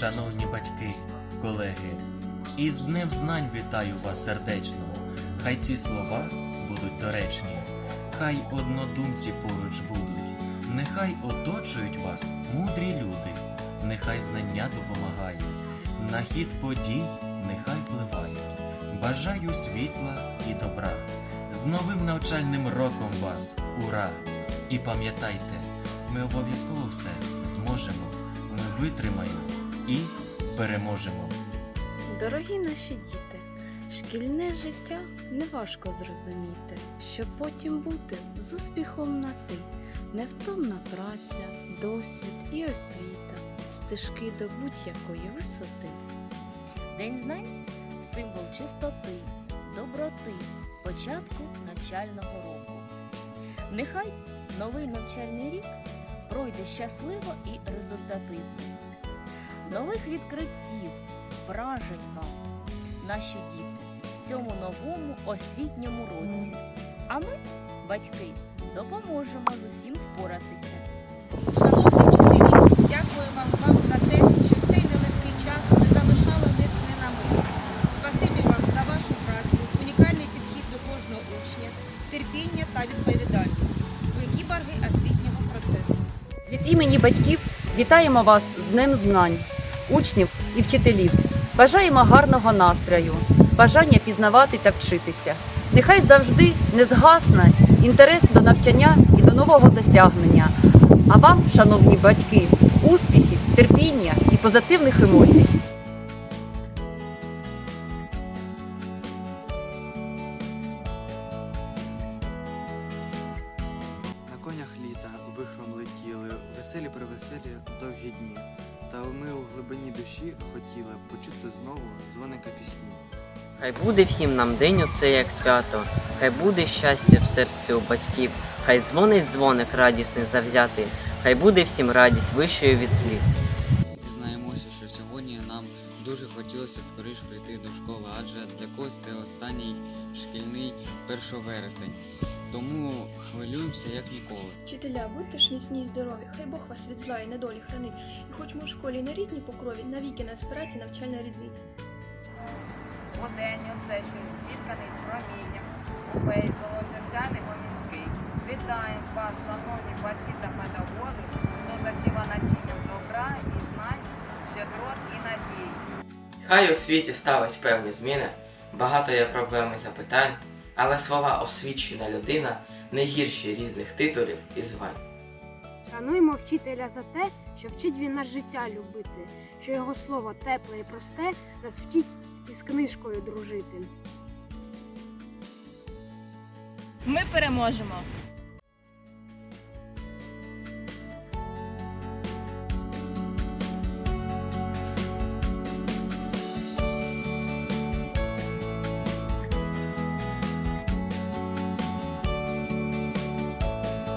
Шановні батьки, колеги, із Днем Знань вітаю вас сердечно. Хай ці слова будуть доречні, хай однодумці поруч будуть, нехай оточують вас мудрі люди, нехай знання допомагають, на хід подій нехай впливають. Бажаю світла і добра. З новим навчальним роком вас, ура! І пам'ятайте, ми обов'язково все зможемо, ми витримаємо і переможемо. Дорогі наші діти, шкільне життя неважко зрозуміти, щоб потім бути з успіхом на ти, невтомна праця, досвід і освіта, стежки до будь-якої висоти. День знань символ чистоти, доброти, початку навчального року. Нехай новий навчальний рік пройде щасливо і результативно. Нових відкриттів, вражень вам, наші діти, в цьому новому освітньому році. А ми, батьки, допоможемо з усім впоратися. Шановні вчителі, дякуємо вам за те, що в цей нелегкий час не залишали них не на мить. Спасибі вам за вашу працю, унікальний підхід до кожного учня, терпіння та відповідальність. Ви кіборги освітнього процесу. Від імені батьків вітаємо вас з Днем знань, учнів і вчителів. Бажаємо гарного настрою, бажання пізнавати та вчитися. Нехай завжди не згасне інтерес до навчання і до нового досягнення. А вам, шановні батьки, успіхів, терпіння і позитивних емоцій. На конях літа вихром летіли, веселі превеселі довгі дні. Та ми у глибині душі хотіли почути знову дзвоника пісні. Хай буде всім нам день оце як свято, хай буде щастя в серці у батьків, хай дзвонить дзвоник радісний завзятий, хай буде всім радість вищою від слів. Дізнаємося, що сьогодні нам дуже хотілося скоріш прийти до школи, адже для когось це останній шкільний 1 вересень. Тому хвилюємося як ніколи. Вчителя, будьте ж міцні й здорові, хай Бог вас від зла і недолі хранить. І хоч ми у школі на рідній покрові, навіки нас спирається навчальна рідниця. У день оце що зітканий з промінням, увесь золотосяний гомінський. Вітаємо вас, шановні батьки та педагоги, хто засіва насінням добра і знань, щедрот і надій. Хай у світі стались певні зміни, багато є проблем і запитань, але слова освічена людина не гірші різних титулів і звань. Шануємо вчителя за те, що вчить він нас життя любити, що його слово тепле і просте нас вчить із книжкою дружити. Ми переможемо!